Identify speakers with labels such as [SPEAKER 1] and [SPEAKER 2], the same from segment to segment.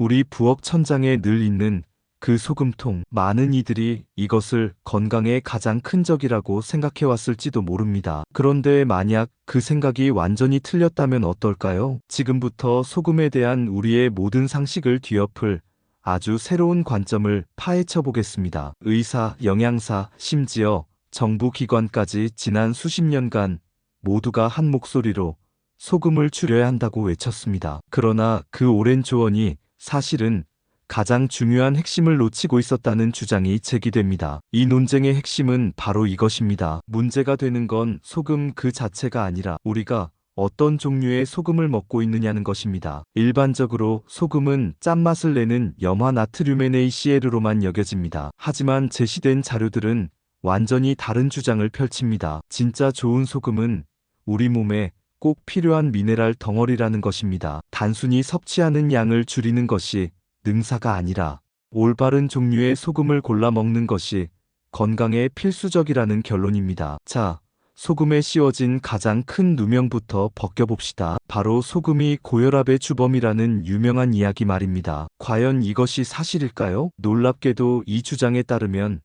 [SPEAKER 1] 우리 부엌 천장에 늘 있는 그 소금통. 많은 이들이 이것을 건강의 가장 큰 적이라고 생각해 왔을지도 모릅니다. 그런데 만약 그 생각이 완전히 틀렸다면 어떨까요? 지금부터 소금에 대한 우리의 모든 상식을 뒤엎을 아주 새로운 관점을 파헤쳐 보겠습니다. 의사, 영양사, 심지어 정부 기관까지 지난 수십 년간 모두가 한 목소리로 소금을 줄여야 한다고 외쳤습니다. 그러나 그 오랜 조언이 사실은 가장 중요한 핵심을 놓치고 있었다는 주장이 제기됩니다. 이 논쟁의 핵심은 바로 이것입니다. 문제가 되는 건 소금 그 자체가 아니라 우리가 어떤 종류의 소금을 먹고 있느냐는 것입니다. 일반적으로 소금은 짠맛을 내는 염화 나트륨의 NaCl로만 여겨집니다. 하지만 제시된 자료들은 완전히 다른 주장을 펼칩니다. 진짜 좋은 소금은 우리 몸에 꼭 필요한 미네랄 덩어리라는 것입니다. 단순히 섭취하는 양을 줄이는 것이 능사가 아니라 올바른 종류의 소금을 골라 먹는 것이 건강에 필수적이라는 결론입니다. 자, 소금에 씌워진 가장 큰 누명부터 벗겨봅시다. 바로 소금이 고혈압의 주범이라는 유명한 이야기 말입니다. 과연 이것이 사실일까요? 놀랍게도 이 주장에 따르면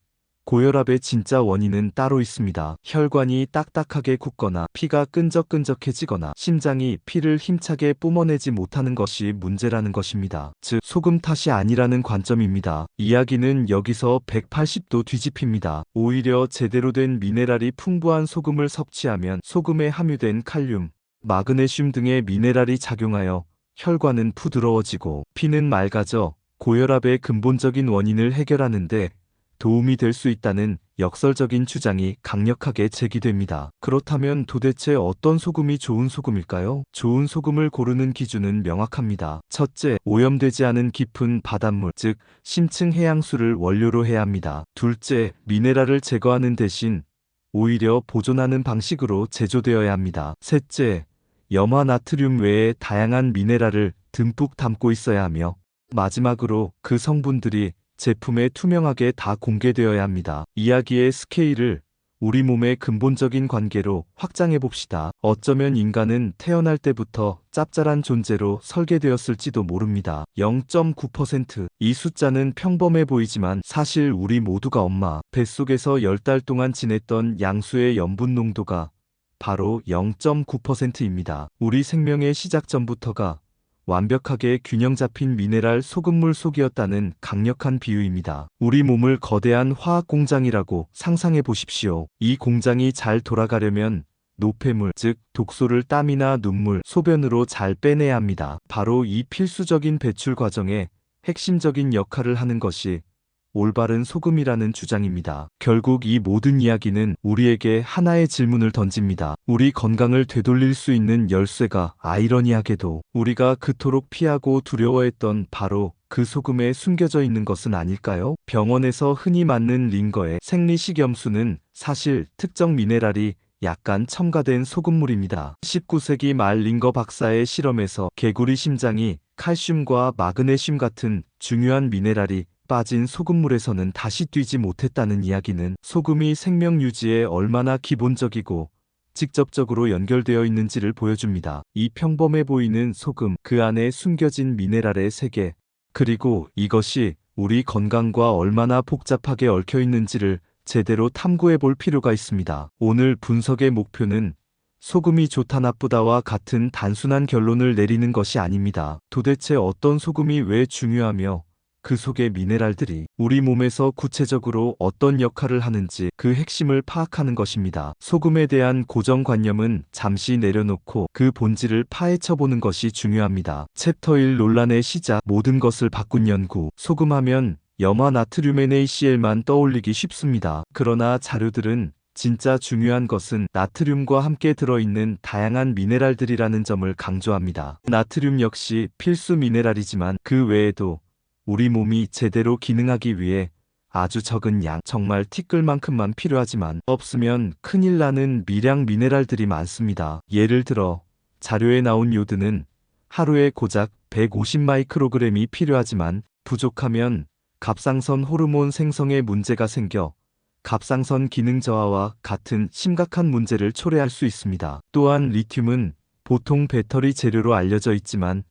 [SPEAKER 1] 고혈압의 진짜 원인은 따로 있습니다. 혈관이 딱딱하게 굳거나 피가 끈적끈적해지거나 심장이 피를 힘차게 뿜어내지 못하는 것이 문제라는 것입니다. 즉, 소금 탓이 아니라는 관점입니다. 이야기는 여기서 180도 뒤집힙니다. 오히려 제대로 된 미네랄이 풍부한 소금을 섭취하면 소금에 함유된 칼륨, 마그네슘 등의 미네랄이 작용하여 혈관은 부드러워지고 피는 맑아져 고혈압의 근본적인 원인을 해결하는데 도움이 될 수 있다는 역설적인 주장이 강력하게 제기됩니다. 그렇다면 도대체 어떤 소금이 좋은 소금일까요? 좋은 소금을 고르는 기준은 명확합니다. 첫째, 오염되지 않은 깊은 바닷물, 즉 심층 해양수를 원료로 해야 합니다. 둘째, 미네랄을 제거하는 대신 오히려 보존하는 방식으로 제조되어야 합니다. 셋째, 염화 나트륨 외에 다양한 미네랄을 듬뿍 담고 있어야 하며 마지막으로 그 성분들이 제품에 투명하게 다 공개되어야 합니다. 이야기의 스케일을 우리 몸의 근본적인 관계로 확장해 봅시다. 어쩌면 인간은 태어날 때부터 짭짤한 존재로 설계되었을지도 모릅니다. 0.9%. 이 숫자는 평범해 보이지만 사실 우리 모두가 엄마 뱃속에서 10달 동안 지냈던 양수의 염분 농도가 바로 0.9%입니다. 우리 생명의 시작 전부터가 완벽하게 균형 잡힌 미네랄 소금물 속이었다는 강력한 비유입니다. 우리 몸을 거대한 화학 공장이라고 상상해 보십시오. 이 공장이 잘 돌아가려면 노폐물, 즉 독소를 땀이나 눈물, 소변으로 잘 빼내야 합니다. 바로 이 필수적인 배출 과정에 핵심적인 역할을 하는 것이 올바른 소금이라는 주장입니다. 결국 이 모든 이야기는 우리에게 하나의 질문을 던집니다. 우리 건강을 되돌릴 수 있는 열쇠가 아이러니하게도 우리가 그토록 피하고 두려워했던 바로 그 소금에 숨겨져 있는 것은 아닐까요? 병원에서 흔히 맞는 링거의 생리식염수는 사실 특정 미네랄이 약간 첨가된 소금물입니다. 19세기 말 링거 박사의 실험에서 개구리 심장이 칼슘과 마그네슘 같은 중요한 미네랄이 빠진 소금물에서는 다시 뛰지 못했다는 이야기는 소금이 생명 유지에 얼마나 기본적이고 직접적으로 연결되어 있는지를 보여줍니다. 이 평범해 보이는 소금, 그 안에 숨겨진 미네랄의 세계, 그리고 이것이 우리 건강과 얼마나 복잡하게 얽혀 있는지를 제대로 탐구해 볼 필요가 있습니다. 오늘 분석의 목표는 소금이 좋다 나쁘다와 같은 단순한 결론을 내리는 것이 아닙니다. 도대체 어떤 소금이 왜 중요하며 그 속의 미네랄들이 우리 몸에서 구체적으로 어떤 역할을 하는지 그 핵심을 파악하는 것입니다. 소금에 대한 고정관념은 잠시 내려놓고 그 본질을 파헤쳐 보는 것이 중요합니다. 챕터 1 논란의 시작 모든 것을 바꾼 연구 소금하면 염화 나트륨 NaCl만 떠올리기 쉽습니다. 그러나 자료들은 진짜 중요한 것은 나트륨과 함께 들어있는 다양한 미네랄들이라는 점을 강조합니다. 나트륨 역시 필수 미네랄이지만 그 외에도 우리 몸이 제대로 기능하기 위해 아주 적은 양, 정말 티끌만큼만 필요하지만 없으면 큰일 나는 미량 미네랄들이 많습니다. 예를 들어 자료에 나온 요드는 하루에 고작 150 마이크로그램이 필요하지만 부족하면 갑상선 호르몬 생성에 문제가 생겨 갑상선 기능 저하와 같은 심각한 문제를 초래할 수 있습니다. 또한 리튬은 보통 배터리 재료로 알려져 있지만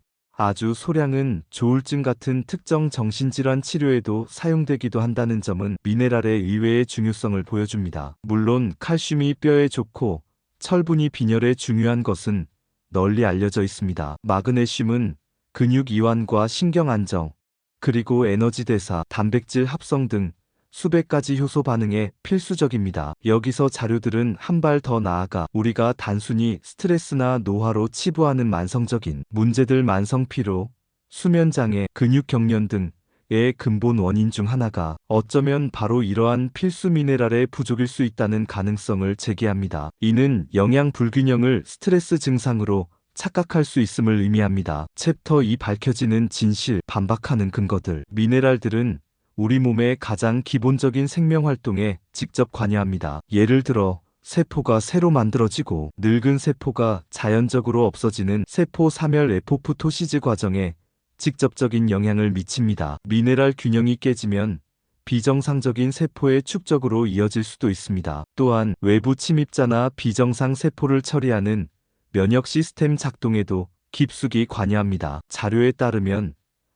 [SPEAKER 1] 아주 소량은 조울증 같은 특정 정신질환 치료에도 사용되기도 한다는 점은 미네랄의 의외의 중요성을 보여줍니다. 물론 칼슘이 뼈에 좋고 철분이 빈혈에 중요한 것은 널리 알려져 있습니다. 마그네슘은 근육 이완과 신경 안정, 그리고 에너지 대사, 단백질 합성 등 수백 가지 효소 반응에 필수적입니다. 여기서 자료들은 한 발 더 나아가 우리가 단순히 스트레스나 노화로 치부하는 만성적인 문제들 만성 피로, 수면 장애, 근육 경련 등의 근본 원인 중 하나가 어쩌면 바로 이러한 필수 미네랄의 부족일 수 있다는 가능성을 제기합니다. 이는 영양 불균형을 스트레스 증상으로 착각할 수 있음을 의미합니다. 챕터 2 밝혀지는 진실, 반박하는 근거들. 미네랄들은 우리 몸의 가장 기본적인 생명 활동에 직접 관여합니다. 예를 들어 세포가 새로 만들어지고 늙은 세포가 자연적으로 없어지는 세포 사멸 에포프토시즈 과정에 직접적인 영향을 미칩니다. 미네랄 균형이 깨지면 비정상적인 세포의 축적으로 이어질 수도 있습니다. 또한 외부 침입자나 비정상 세포를 처리하는 면역 시스템 작동에도 깊숙이 관여합니다. 자료에 따르면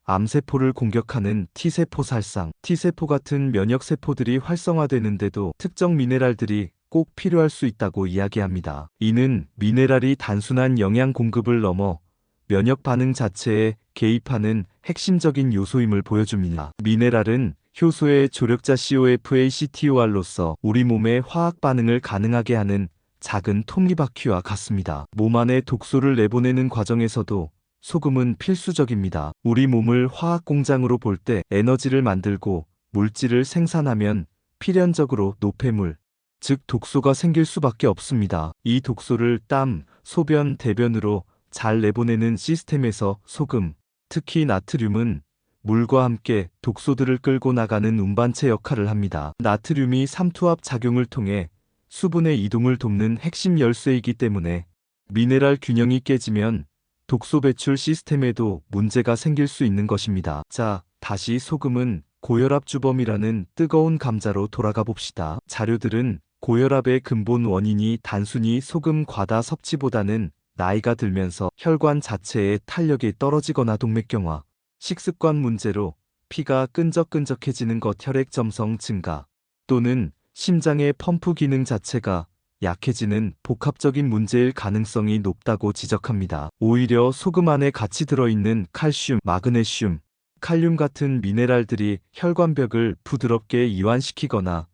[SPEAKER 1] 암세포를 공격하는 T세포 살상, T세포 같은 면역세포들이 활성화되는데도 특정 미네랄들이 꼭 필요할 수 있다고 이야기합니다. 이는 미네랄이 단순한 영양 공급을 넘어 면역 반응 자체에 개입하는 핵심적인 요소임을 보여줍니다. 미네랄은 효소의 조력자 COFA CTOR로서 우리 몸의 화학 반응을 가능하게 하는 작은 톱니바퀴와 같습니다. 몸 안에 독소를 내보내는 과정에서도 소금은 필수적입니다. 우리 몸을 화학 공장으로 볼 때 에너지를 만들고 물질을 생산하면 필연적으로 노폐물, 즉 독소가 생길 수밖에 없습니다. 이 독소를 땀, 소변, 대변으로 잘 내보내는 시스템에서 소금, 특히 나트륨은 물과 함께 독소들을 끌고 나가는 운반체 역할을 합니다. 나트륨이 삼투압 작용을 통해 수분의 이동을 돕는 핵심 열쇠이기 때문에 미네랄 균형이 깨지면 독소 배출 시스템에도 문제가 생길 수 있는 것입니다. 자, 다시 소금은 고혈압 주범이라는 뜨거운 감자로 돌아가 봅시다. 자료들은 고혈압의 근본 원인이 단순히 소금 과다 섭취보다는 나이가 들면서 혈관 자체의 탄력이 떨어지거나 동맥경화, 식습관 문제로 피가 끈적끈적해지는 것 혈액 점성 증가 또는 심장의 펌프 기능 자체가 약해지는 복합적인 문제일 가능성이 높다고 지적합니다. 오히려 소금 안에 같이 들어있는 칼슘, 마그네슘, 칼륨 같은 미네랄들이 혈관벽을 부드럽게 이완시키거나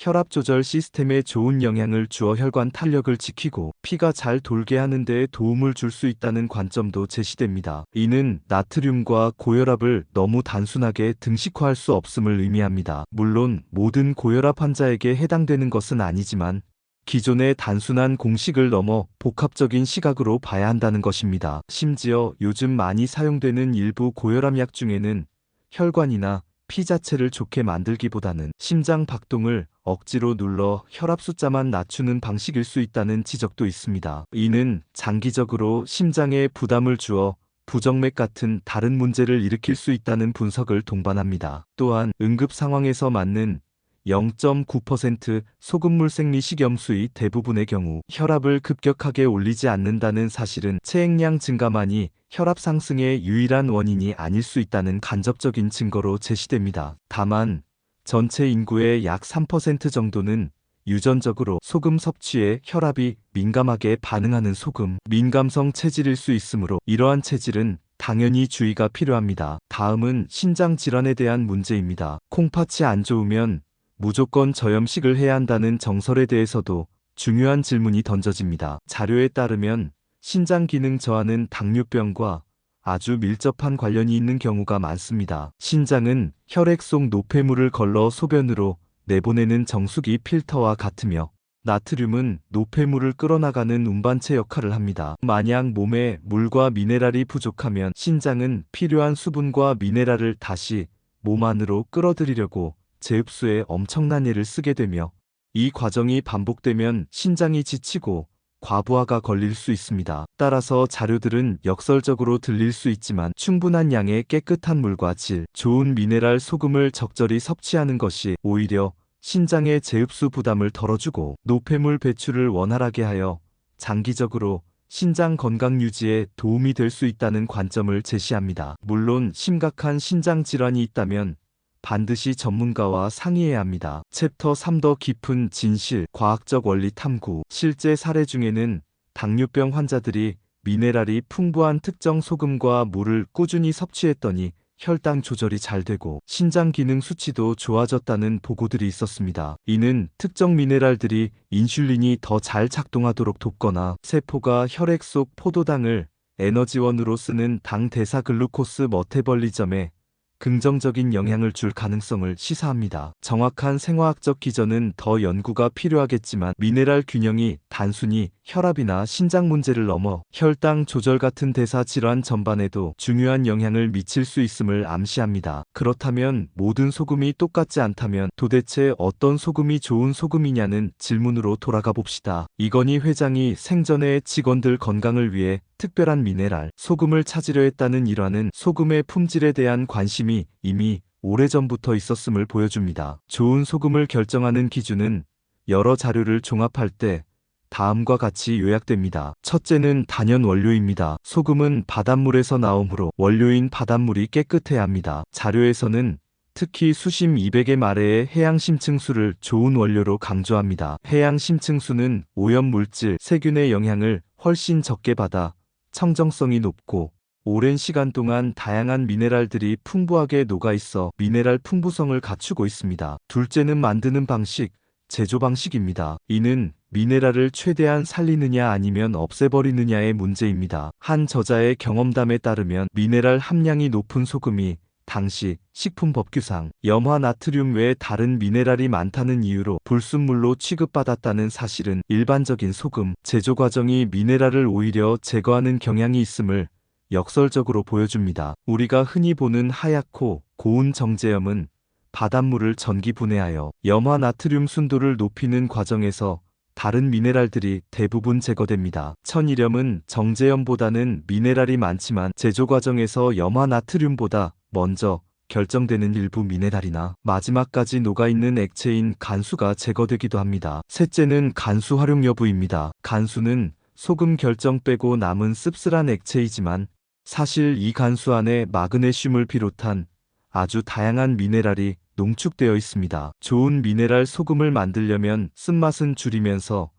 [SPEAKER 1] 혈압 조절 시스템에 좋은 영향을 주어 혈관 탄력을 지키고 피가 잘 돌게 하는 데 도움을 줄 수 있다는 관점도 제시됩니다. 이는 나트륨과 고혈압을 너무 단순하게 등식화할 수 없음을 의미합니다. 물론 모든 고혈압 환자에게 해당되는 것은 아니지만 기존의 단순한 공식을 넘어 복합적인 시각으로 봐야 한다는 것입니다. 심지어 요즘 많이 사용되는 일부 고혈압 약 중에는 혈관이나 피 자체를 좋게 만들기보다는 심장 박동을 억지로 눌러 혈압 숫자만 낮추는 방식일 수 있다는 지적도 있습니다. 이는 장기적으로 심장에 부담을 주어 부정맥 같은 다른 문제를 일으킬 수 있다는 분석을 동반합니다. 또한 응급 상황에서 맞는 0.9% 소금물 생리 식염수의 대부분의 경우 혈압을 급격하게 올리지 않는다는 사실은 체액량 증가만이 혈압 상승의 유일한 원인이 아닐 수 있다는 간접적인 증거로 제시됩니다. 다만 전체 인구의 약 3% 정도는 유전적으로 소금 섭취에 혈압이 민감하게 반응하는 소금 민감성 체질일 수 있으므로 이러한 체질은 당연히 주의가 필요합니다. 다음은 신장 질환에 대한 문제입니다. 콩팥이 안 좋으면 무조건 저염식을 해야 한다는 정설에 대해서도 중요한 질문이 던져집니다. 자료에 따르면 신장 기능 저하는 당뇨병과 아주 밀접한 관련이 있는 경우가 많습니다. 신장은 혈액 속 노폐물을 걸러 소변으로 내보내는 정수기 필터와 같으며 나트륨은 노폐물을 끌어나가는 운반체 역할을 합니다. 만약 몸에 물과 미네랄이 부족하면 신장은 필요한 수분과 미네랄을 다시 몸 안으로 끌어들이려고 재흡수에 엄청난 애를 쓰게 되며 이 과정이 반복되면 신장이 지치고 과부하가 걸릴 수 있습니다. 따라서 자료들은 역설적으로 들릴 수 있지만 충분한 양의 깨끗한 물과 질, 좋은 미네랄 소금을 적절히 섭취하는 것이 오히려 신장의 재흡수 부담을 덜어주고 노폐물 배출을 원활하게 하여 장기적으로 신장 건강 유지에 도움이 될 수 있다는 관점을 제시합니다. 물론 심각한 신장 질환이 있다면 반드시 전문가와 상의해야 합니다. 챕터 3 더 깊은 진실, 과학적 원리 탐구. 실제 사례 중에는 당뇨병 환자들이 미네랄이 풍부한 특정 소금과 물을 꾸준히 섭취했더니 혈당 조절이 잘 되고 신장 기능 수치도 좋아졌다는 보고들이 있었습니다. 이는 특정 미네랄들이 인슐린이 더 잘 작동하도록 돕거나 세포가 혈액 속 포도당을 에너지원으로 쓰는 당 대사 글루코스 머테벌리점에 긍정적인 영향을 줄 가능성을 시사합니다. 정확한 생화학적 기전은 더 연구가 필요하겠지만 미네랄 균형이 단순히 혈압이나 신장 문제를 넘어 혈당 조절 같은 대사 질환 전반에도 중요한 영향을 미칠 수 있음을 암시합니다. 그렇다면 모든 소금이 똑같지 않다면 도대체 어떤 소금이 좋은 소금이냐는 질문으로 돌아가 봅시다. 이건희 회장이 생전에 직원들 건강을 위해 특별한 미네랄, 소금을 찾으려 했다는 일화는 소금의 품질에 대한 관심이 이미 오래전부터 있었음을 보여줍니다. 좋은 소금을 결정하는 기준은 여러 자료를 종합할 때 다음과 같이 요약됩니다. 첫째는 단연 원료입니다. 소금은 바닷물에서 나오므로 원료인 바닷물이 깨끗해야 합니다. 자료에서는 특히 수심 200의 마래의 해양 심층수를 좋은 원료로 강조합니다. 해양 심층수는 오염 물질, 세균의 영향을 훨씬 적게 받아 청정성이 높고 오랜 시간 동안 다양한 미네랄들이 풍부하게 녹아 있어 미네랄 풍부성을 갖추고 있습니다. 둘째는 만드는 방식, 제조 방식입니다. 이는 미네랄을 최대한 살리느냐 아니면 없애버리느냐의 문제입니다. 한 저자의 경험담에 따르면 미네랄 함량이 높은 소금이 당시 식품법규상 염화 나트륨 외에 다른 미네랄이 많다는 이유로 불순물로 취급받았다는 사실은 일반적인 소금 제조 과정이 미네랄을 오히려 제거하는 경향이 있음을 역설적으로 보여줍니다. 우리가 흔히 보는 하얗고 고운 정제염은 바닷물을 전기 분해하여 염화 나트륨 순도를 높이는 과정에서 다른 미네랄들이 대부분 제거됩니다. 천일염은 정제염보다는 미네랄이 많지만 제조 과정에서 염화 나트륨보다 먼저 결정되는 일부 미네랄이나 마지막까지 녹아있는 액체인 간수가 제거되기도 합니다. 셋째는 간수 활용 여부입니다. 간수는 소금 결정 빼고 남은 씁쓸한 액체이지만 사실 이 간수 안에 마그네슘을 비롯한 아주 다양한 미네랄이 농축되어 있습니다. 좋은 미네랄 소금을 만들려면 쓴맛은 줄이면서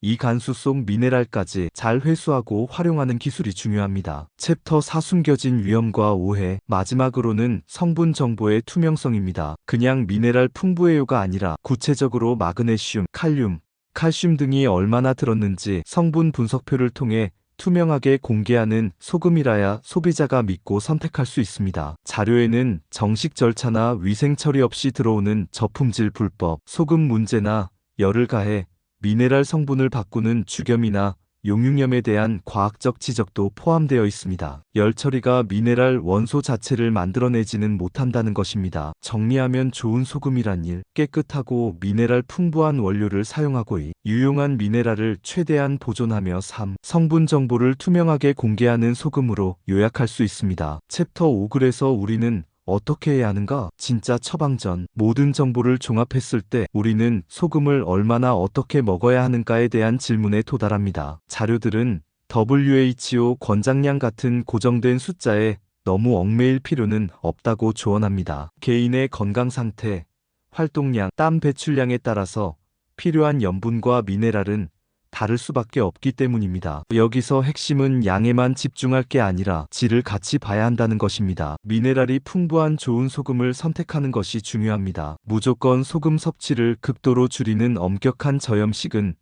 [SPEAKER 1] 이 간수 속 미네랄까지 잘 회수하고 활용하는 기술이 중요합니다. 챕터 4 숨겨진 위험과 오해 마지막으로는 성분 정보의 투명성입니다. 그냥 미네랄 풍부해요가 아니라 구체적으로 마그네슘, 칼륨, 칼슘 등이 얼마나 들었는지 성분 분석표를 통해 투명하게 공개하는 소금이라야 소비자가 믿고 선택할 수 있습니다. 자료에는 정식 절차나 위생 처리 없이 들어오는 저품질 불법, 소금 문제나 열을 가해 미네랄 성분을 바꾸는 주겸이나 용융염에 대한 과학적 지적도 포함되어 있습니다. 열 처리가 미네랄 원소 자체를 만들어내지는 못한다는 것입니다. 정리하면 좋은 소금이란 일, 깨끗하고 미네랄 풍부한 원료를 사용하고 2. 유용한 미네랄을 최대한 보존하며 3. 성분 정보를 투명하게 공개하는 소금으로 요약할 수 있습니다. 챕터 5글에서 우리는 어떻게 해야 하는가? 진짜 처방전. 모든 정보를 종합했을 때 우리는 소금을 얼마나 어떻게 먹어야 하는가에 대한 질문에 도달합니다. 자료들은 WHO 권장량 같은 고정된 숫자에 너무 얽매일 필요는 없다고 조언합니다. 개인의 건강 상태, 활동량, 땀 배출량에 따라서 필요한 염분과 미네랄은 다를 수밖에 없기 때문입니다. 여기서 핵심은 양에만 집중할 게 아니라 질을 같이 봐야 한다는 것입니다. 미네랄이 풍부한 좋은 소금을 선택하는 것이 중요합니다. 무조건 소금 섭취를 극도로 줄이는 엄격한 저염식은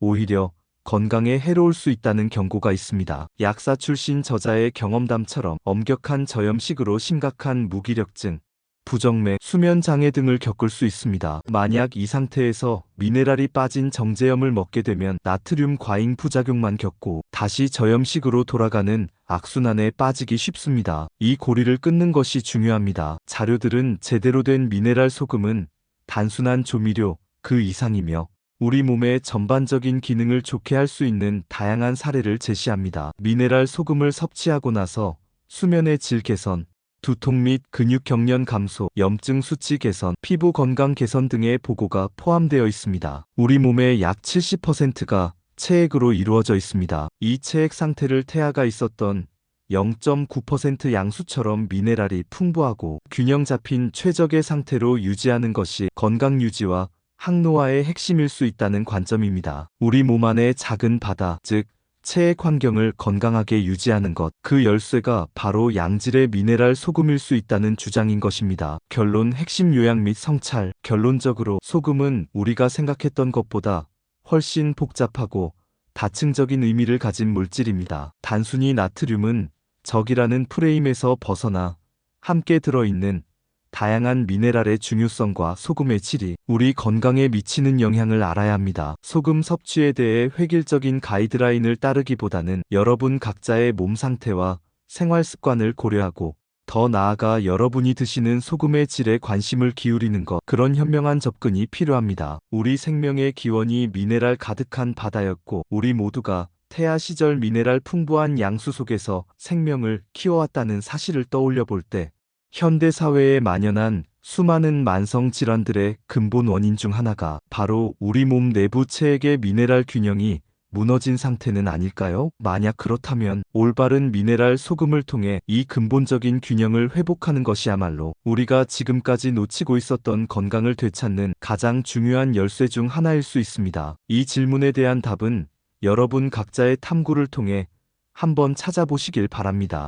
[SPEAKER 1] 오히려 건강에 해로울 수 있다는 경고가 있습니다. 약사 출신 저자의 경험담처럼 엄격한 저염식으로 심각한 무기력증, 부정맥, 수면 장애 등을 겪을 수 있습니다. 만약 이 상태에서 미네랄이 빠진 정제염을 먹게 되면 나트륨 과잉 부작용만 겪고 다시 저염식으로 돌아가는 악순환에 빠지기 쉽습니다. 이 고리를 끊는 것이 중요합니다. 자료들은 제대로 된 미네랄 소금은 단순한 조미료 그 이상이며 우리 몸의 전반적인 기능을 좋게 할 수 있는 다양한 사례를 제시합니다. 미네랄 소금을 섭취하고 나서 수면의 질 개선, 두통 및 근육 경련 감소, 염증 수치 개선, 피부 건강 개선 등의 보고가 포함되어 있습니다. 우리 몸의 약 70%가 체액으로 이루어져 있습니다. 이 체액 상태를 태아가 있었던 0.9% 양수처럼 미네랄이 풍부하고 균형 잡힌 최적의 상태로 유지하는 것이 건강 유지와 항노화의 핵심일 수 있다는 관점입니다. 우리 몸 안의 작은 바다, 즉 체액 환경을 건강하게 유지하는 것, 그 열쇠가 바로 양질의 미네랄 소금일 수 있다는 주장인 것입니다. 결론 핵심 요약 및 성찰. 결론적으로 소금은 우리가 생각했던 것보다 훨씬 복잡하고 다층적인 의미를 가진 물질입니다. 단순히 나트륨은 적이라는 프레임에서 벗어나 함께 들어있는 다양한 미네랄의 중요성과 소금의 질이 우리 건강에 미치는 영향을 알아야 합니다. 소금 섭취에 대해 획일적인 가이드라인을 따르기보다는 여러분 각자의 몸 상태와 생활 습관을 고려하고 더 나아가 여러분이 드시는 소금의 질에 관심을 기울이는 것, 그런 현명한 접근이 필요합니다. 우리 생명의 기원이 미네랄 가득한 바다였고, 우리 모두가 태아 시절 미네랄 풍부한 양수 속에서 생명을 키워왔다는 사실을 떠올려 볼 때, 현대 사회에 만연한 수많은 만성 질환들의 근본 원인 중 하나가 바로 우리 몸 내부 체액의 미네랄 균형이 무너진 상태는 아닐까요? 만약 그렇다면 올바른 미네랄 소금을 통해 이 근본적인 균형을 회복하는 것이야말로 우리가 지금까지 놓치고 있었던 건강을 되찾는 가장 중요한 열쇠 중 하나일 수 있습니다. 이 질문에 대한 답은 여러분 각자의 탐구를 통해 한번 찾아보시길 바랍니다.